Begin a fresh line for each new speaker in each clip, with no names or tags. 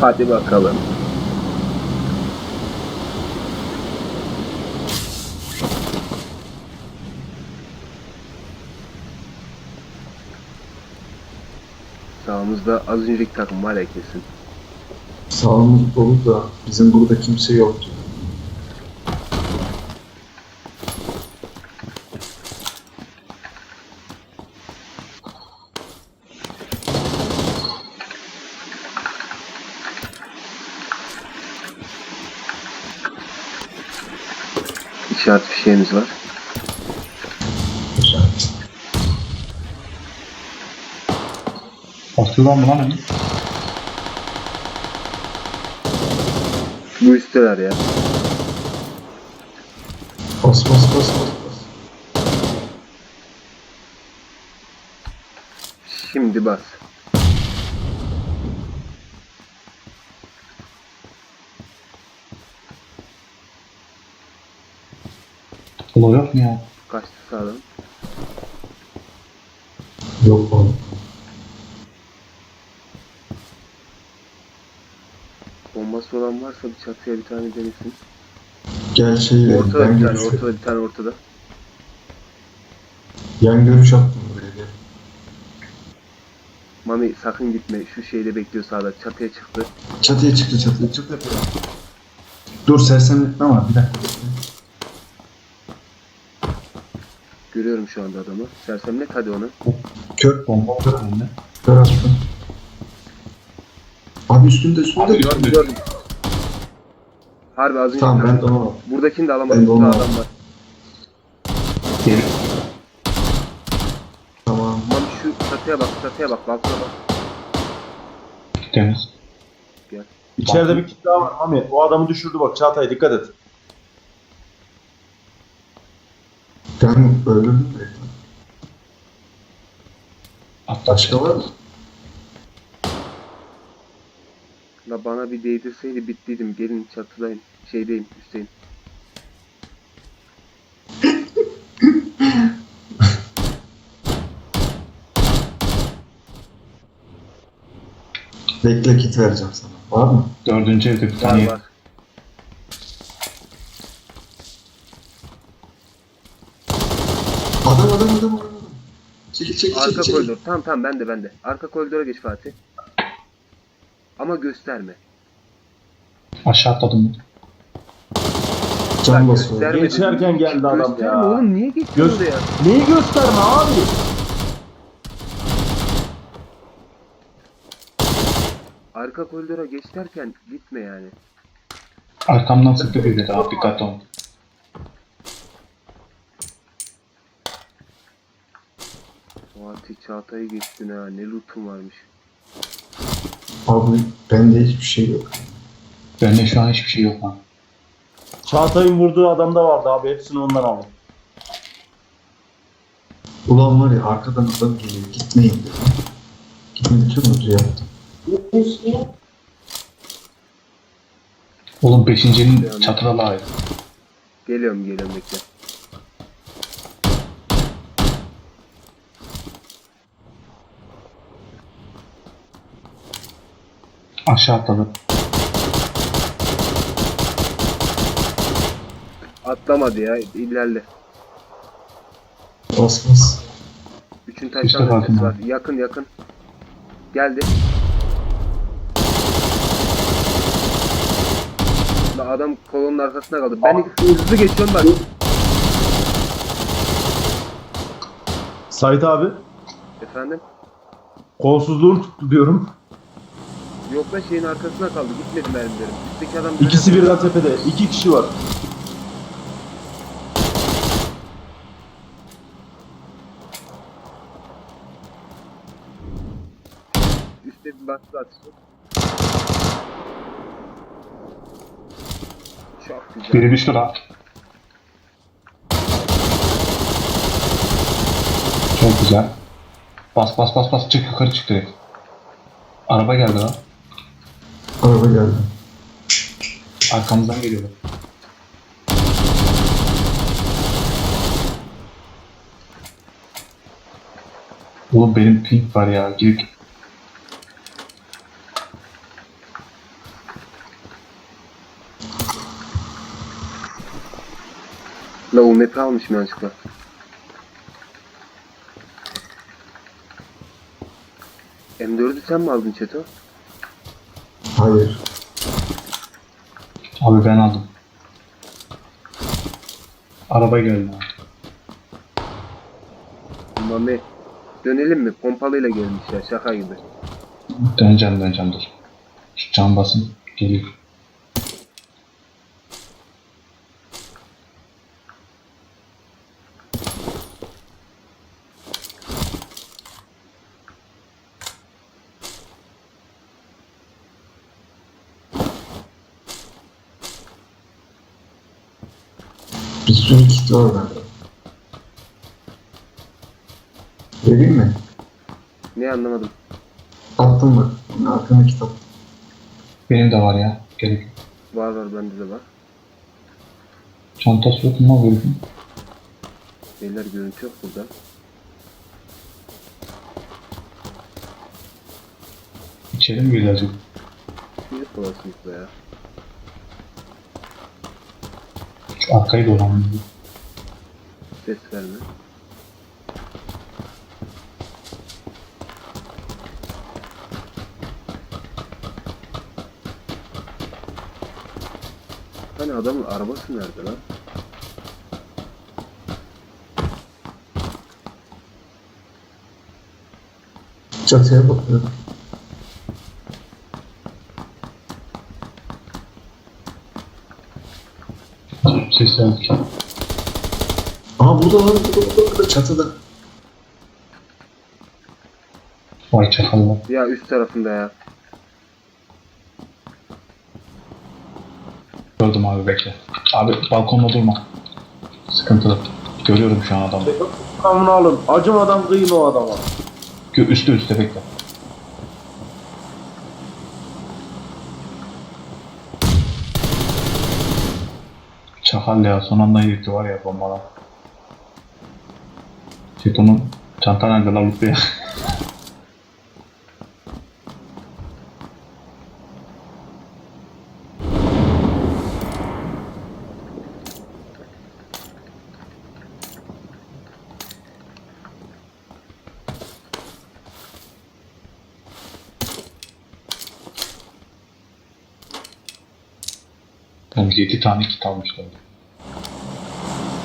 Hadi bakalım. Sağımızda az önceki takım var ya kesin.
Sağımız dolu da bizim burada kimse yoktu.
İşaret fişeğimiz var.
Basıyorlar mı lan onu?
Bu üsteler ya.
Bas bas bas bas bas.
Şimdi bas.
Ulan yok mu ya?
Kaçtı sağdan.
Yok oğlum.
Varsa bir çatıya bir tane denesin.
Gel şey verin.
Ortada
Ben
bir tane,
görüş
ortada bir tane ortada.
Yan görüş attım buraya gel.
Mami sakın gitme. Şu şeyde bekliyor sağda. Çatıya çıktı.
Çatıya çıktı çatıya çıktı. Dur sersemletme var bir dakika.
Görüyorum şu anda adamı. Sersemlet hadi onu.
Kör
Bomba var önünde.
kör attım. Abi üstünde üstünde.
Abi,
Gördüm gördüm. Harbi az önce.
Tamam ben de.
Buradakini de
Ben
alamadım.
de onu
Burada
aldım.
adam var.
Geri.
Tamam.
Mami şu çatıya bak. Çatıya bak. Balkona bak.
Temiz.
İçeride bir kit daha var Mami. O adamı düşürdü bak Çağatay dikkat et.
Ben direkt.
Atla.
Başka var mı?
La bana bir değdirseydi bittiydim. Gelin çatıdayım. Şeydeyim. Üstteyim.
Bekle kit vereceğim sana. Var mı?
Dördüncü evde bir
Var
tane.
var.
Adam adam adam adam. adam. Çekil çekil
Arka
çekil çekil.
koridor. Tamam tamam ben de ben de. Arka koridora geç Fatih. Ama gösterme.
Aşağı atladım.
Can basıyor.
Gösterme
Geçerken geldi adam
gösterme
ya.
oğlum niye geçiyorsun
Göz-
oraya?
Neyi gösterme abi?
Arka koridora geç derken gitme yani.
Arkamdan sıktı biri daha dikkatli ol.
Fatih Çağatay'ı geçtin ha. Ne lootum varmış.
Abi bende hiçbir şey yok.
Bende şu an hiçbir şey yok lan.
Çağatay'ın vurduğu adam da vardı abi. Hepsini ondan aldım.
Ulan var ya arkadan adam geliyor. Gitmeyin dedim. Gitme bütün ucu yaptım.
Oğlum beşincinin çatıda layık.
Geliyorum geliyorum bekle.
Aşağı atladı.
Atlamadı ya. ilerle.
Bas bas.
Üçün
İşte
taştan
bakın
ötesi var. Yakın yakın. Geldi. Adam kolonun arkasına kaldı. Ben hızlı geçiyorum bak.
Sait abi.
Efendim?
Kolsuzluğun tuttu diyorum.
Yok lan şeyin arkasına kaldı. Gitmedi mermilerim. Üstteki adam...
İkisi birden tepede. İki kişi var.
Üstte bir bastı atışı. Çok güzel.
Biri düştü lan. Çok güzel. Bas bas bas bas çık yukarı çık direkt. Araba geldi lan.
Araba geldi.
Arkamızdan geliyorlar. Oğlum benim pink var ya. Gir.
La o map'i almışım yanlışlıkla. M4'ü sen mi aldın Çeto?
Hayır.
Abi ben aldım. Araba geldi abi.
Mami. Dönelim mi? Pompalıyla gelmiş ya şaka gibi.
Döneceğim döneceğim dur. Şu can basın. Geliyor.
Bir bende. Vereyim mi?
Ne anlamadım.
Attım bak. Arkana kitap.
Benim de var ya. Gerek yok.
Var var bende de var.
Çantası yok mu böyle?
Beyler görüntü yok burada.
İçeri mi gelecek?
Bir olasılıkla ya.
Şu arkayı dolanıyor.
Ses verme. Hani adamın arabası nerede lan?
Çatıya bakıyorum.
Ses geldi.
Aa burada var. Burada burada burada çatıda.
Vay çakallar.
Ya üst tarafında ya.
Gördüm abi bekle. Abi balkonda durma. Sıkıntılı. Görüyorum şu an adamı.
Kamını alın. Acımadan kıyın o adama.
Gö- Üstte üstte bekle. Çakal ya son anda yırttı var ya bombalar. Çeton'un çanta nerede lan Lütfü ya? 7 tane kit almışlar.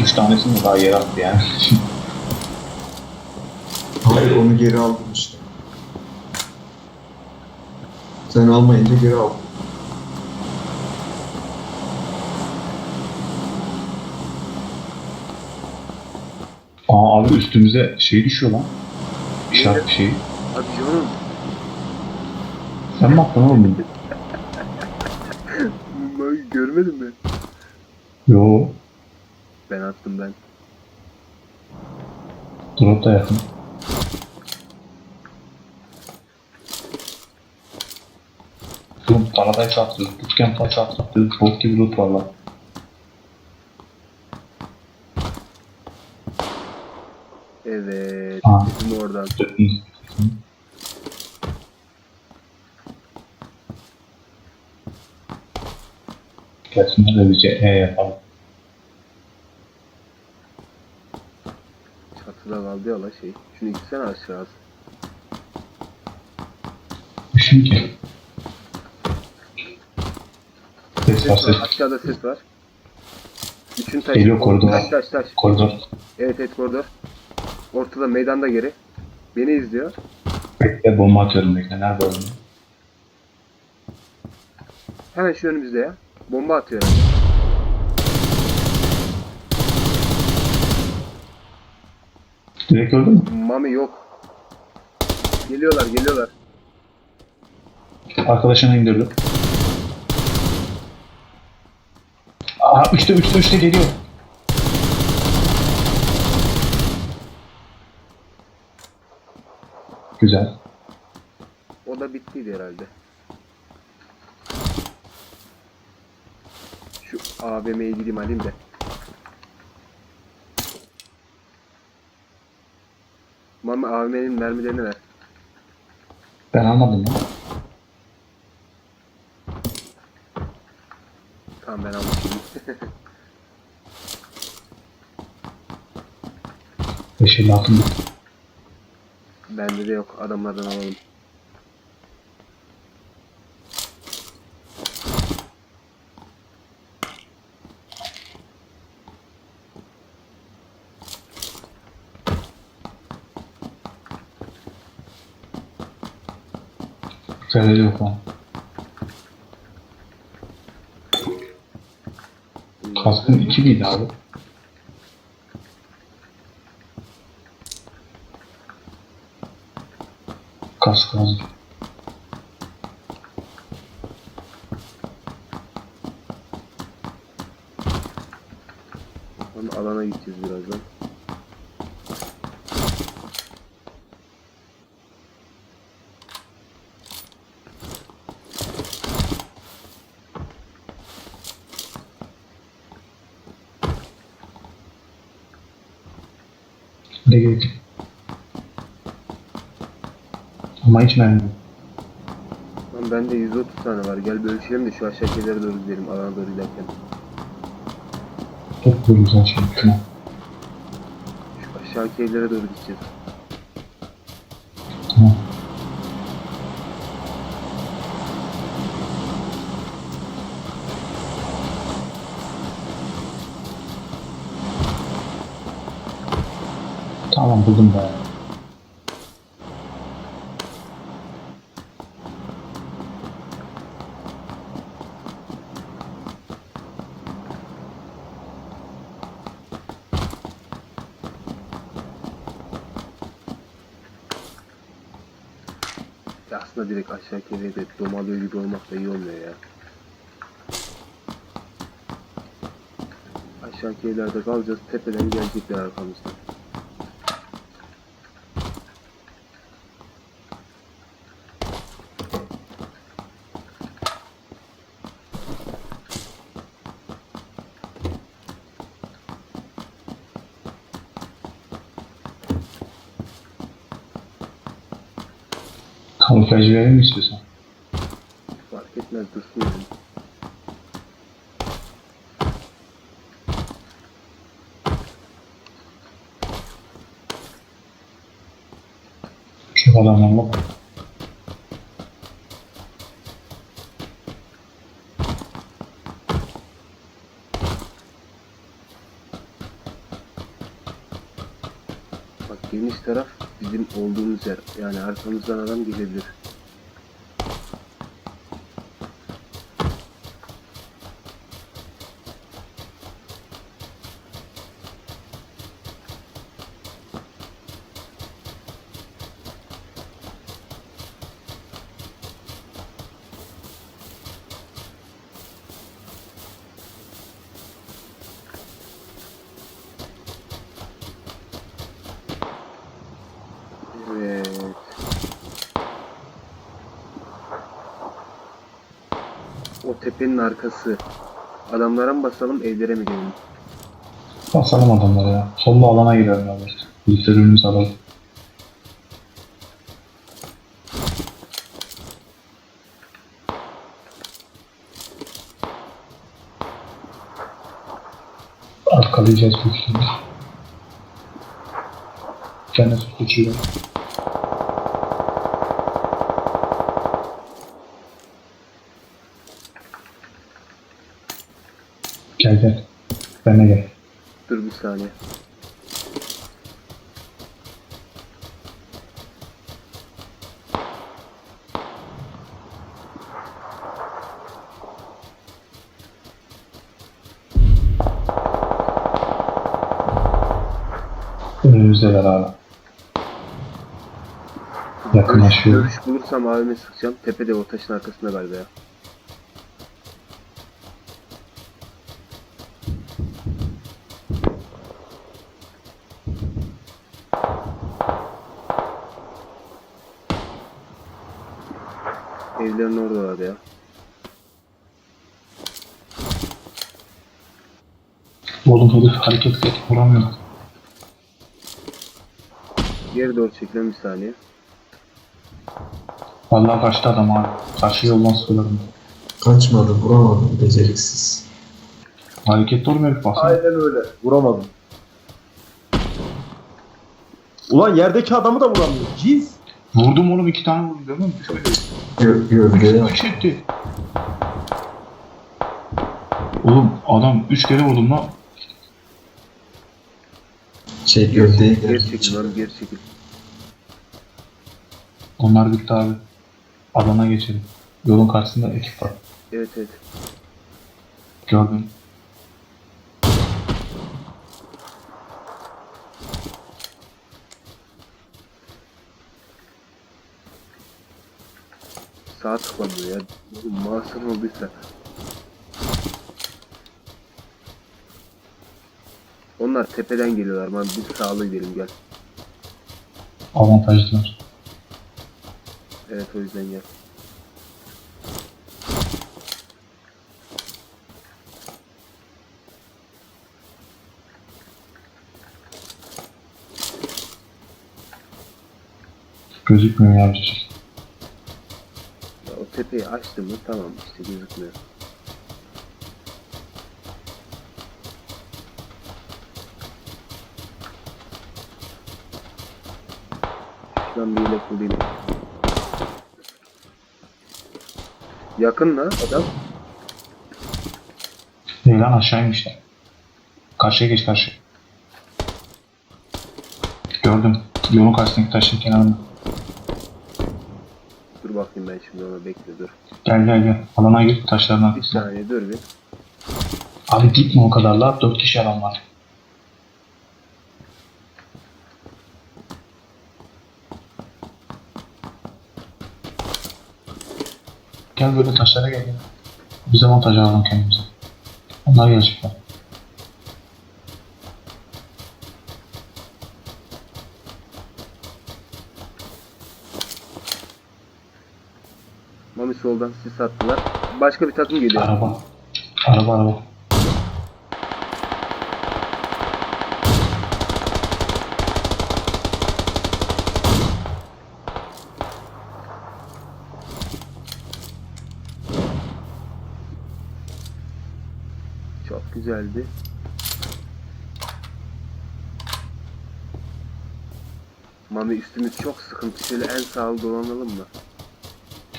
3 tanesini daha yer attı yani.
Hayır onu geri aldım işte. Sen almayınca geri aldım.
Aa abi üstümüze şey düşüyor lan. İşaret bir şey.
Hadi canım.
Sen mi attın oğlum?
Ben görmedin mi?
Yo.
Ben attım ben.
Drop da yakın. Oğlum Paradise atlıyoruz. Bootcamp Pass atlıyoruz. Bot gibi loot var lan.
Evet.
Aa.
Bizim oradan.
Gelsinler de bize E yapalım.
Çatıda kaldı ya la şey. Şunu gitsene aşağı.
Düşün ki. Ses var ses.
Aşağıda ses var. Üçün taş.
Geliyor koridora.
Taş taş taş.
Koridor.
Evet evet koridor. Ortada meydanda geri. Beni izliyor.
Bekle bomba atıyorum bekle. Nerede oğlum?
Hemen şu önümüzde ya. Bomba atıyor. herhalde.
Direkt öldü mü?
Mami yok. Geliyorlar geliyorlar.
Arkadaşını indirdi. Aha üçte üçte üçte geliyor. Güzel.
O da bittiydi herhalde. Şu AVM'ye gideyim alayım da. Mami AVM'nin mermilerini ver.
Ben almadım ya.
Tamam ben almışım.
550 altın bitti.
Bende de yok. Adamlardan alalım.
Güzel yok lan. Kaskın 2 miydi abi? Kask hazır.
Alana gideceğiz birazdan.
Ne gerek? Ama hiç mermi yok.
Lan bende 130 tane var. Gel bölüşelim de şu aşağıdakilere doğru gidelim. Alana doğru giderken.
Çok böyle güzel şey. Şuna.
Şu aşağıdaki evlere doğru gideceğiz.
Tamam. Tamam buldum be.
Direkt aşağıdaki evde domalıyor gibi olmak da iyi olmuyor ya. Aşağıdaki evlerde kalacağız. Tepeden gelecekler arkamızdan.
Verir mi istiyorsan?
Fark etmez dursun yani.
Şu adamlarla bak.
Bak geniş taraf bizim olduğumuz yer. Yani arkamızdan adam gelebilir. Evet. O tepenin arkası. Adamlara mı basalım, evlere mi gidelim?
Basalım adamları ya. Sollu alana girelim abi. Önümüze alalım. Arkalayacağız büyük ihtimalle. Kendi tutucuyor. Gel gel. Benle gel.
Dur bir saniye.
Önümüzdeler abi. Yakınlaşıyor.
Görüş bulursam abime sıkacağım. Tepede o taşın arkasında galiba ya. Evlerin oradalardı ya.
Oğlum herif hareket et vuramıyor.
Geri doğru çekilen bir saniye.
Vallahi kaçtı adam abi. Karşı yoldan sıkıyorum.
Kaçmadım, vuramadım, beceriksiz.
Hareket durmuyor herif baksana.
Aynen öyle. Vuramadım. Ulan yerdeki adamı da vuramıyor. Cins.
Vurdum oğlum iki tane vurdum değil mi? Düşmedi.
Bak.
Üç etti. Oğlum adam üç kere vurdum lan.
Şey gövdeye
Geri
geldi.
çekil geri çekil.
Onlar bitti abi. Alana geçelim. Yolun karşısında ekip var.
Evet evet.
Gördüm.
Sağ tıklamıyor ya. Mahsur olduysa. Onlar tepeden geliyorlar. Man biz sağlı gidelim gel.
Avantajlılar.
Evet o yüzden gel.
Gözükmüyor ya bir şey.
Tepeyi açtım mı tamam işte gözükmüyor. Şuradan bir yelek bulayım. Yakın lan adam.
Değil lan aşağıymışlar. Karşıya geç karşıya. Gördüm. Yolun karşısındaki taşın kenarında.
Bakayım ben şimdi ona bekle dur.
Gel gel gel. Alana gir taşların
Bir saniye dur bir.
Abi gitme o kadar la. Dört kişi adam var. Gel böyle taşlara gel. gel. Biz avantaj alalım kendimize. Onlar gelecekler.
Mami soldan sis attılar. Başka bir takım geliyor.
Araba. Araba araba.
Çok güzeldi. Mami üstümüz çok sıkıntı. Şöyle en sağlı dolanalım mı?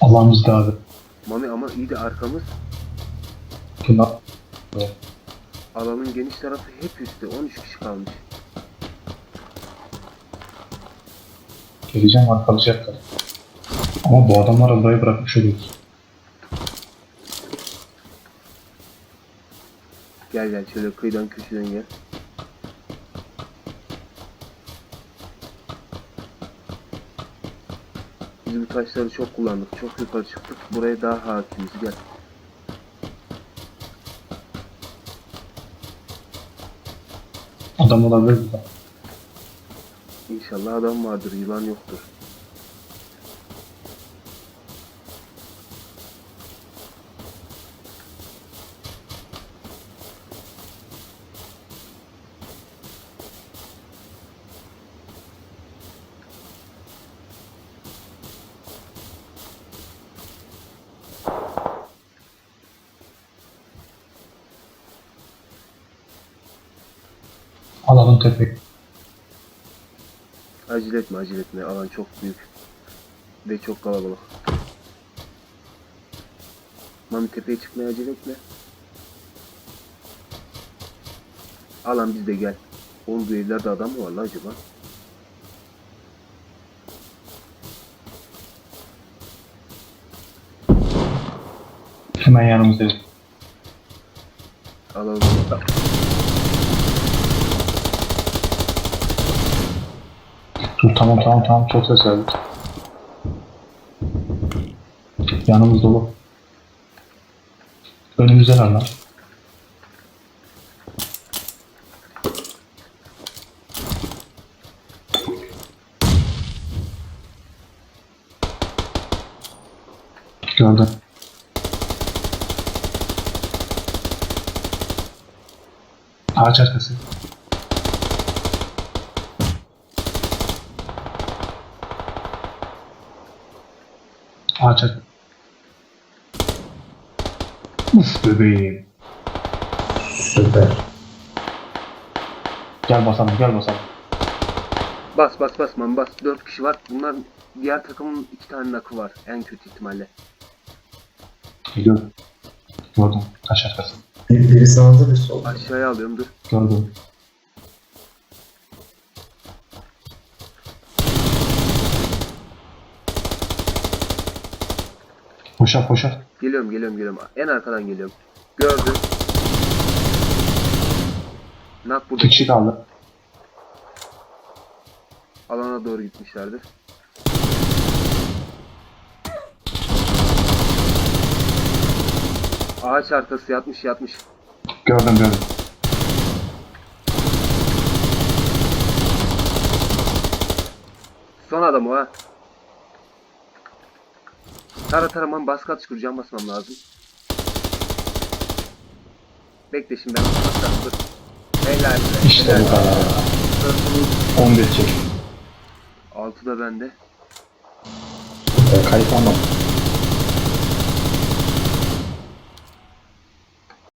Allah'ımızda abi.
Mami ama iyi de arkamız.
Bunlar
Alanın geniş tarafı hep üstte. 13 kişi kalmış.
geleceğim var kalacaklar. Ama bu adamlar burayı bırakmış oluyoruz.
Gel gel şöyle kıyıdan köşeden gel. Biz bu taşları çok kullandık. Çok yukarı çıktık. Buraya daha hakimiz. Gel.
Adam olabilir burada.
İnşallah adam vardır. Yılan yoktur.
Tepeyi.
Acele etme acele etme. Alan çok büyük. Ve çok kalabalık. Mami tepeye çıkmaya acele etme. Alan bizde gel. Oğlum bu evlerde adam mı var la acaba?
Hemen yanımızda.
Alalım.
Dur tamam tamam tamam çok ses verdik. Yanımız dolu. Önümüzde lan. Gördüm. Ağaç arkası. Arkası. Uf bebeğim.
Süper.
Gel basalım gel basalım.
Bas bas bas man bas. 4 kişi var. Bunlar diğer takımın 2 tane nakı var. En kötü ihtimalle.
Geliyorum. Gördüm. Taş arkası.
Bir, biri sağda bir solda.
Aşağıya alıyorum dur.
Gördüm. Boşa boşa.
Geliyorum geliyorum geliyorum. En arkadan geliyorum. Gördüm. Nak burada.
İki kişi kaldı.
Alana doğru gitmişlerdi. Ağaç arkası yatmış yatmış.
Gördüm gördüm.
Son adam o ha. Tara taraman baskı atış kuracağım basmam lazım. Bekle şimdi ben baskı atış kur. Helal be.
İşte bu kadar. 11 çek.
6 da bende.
Kayıt almadım.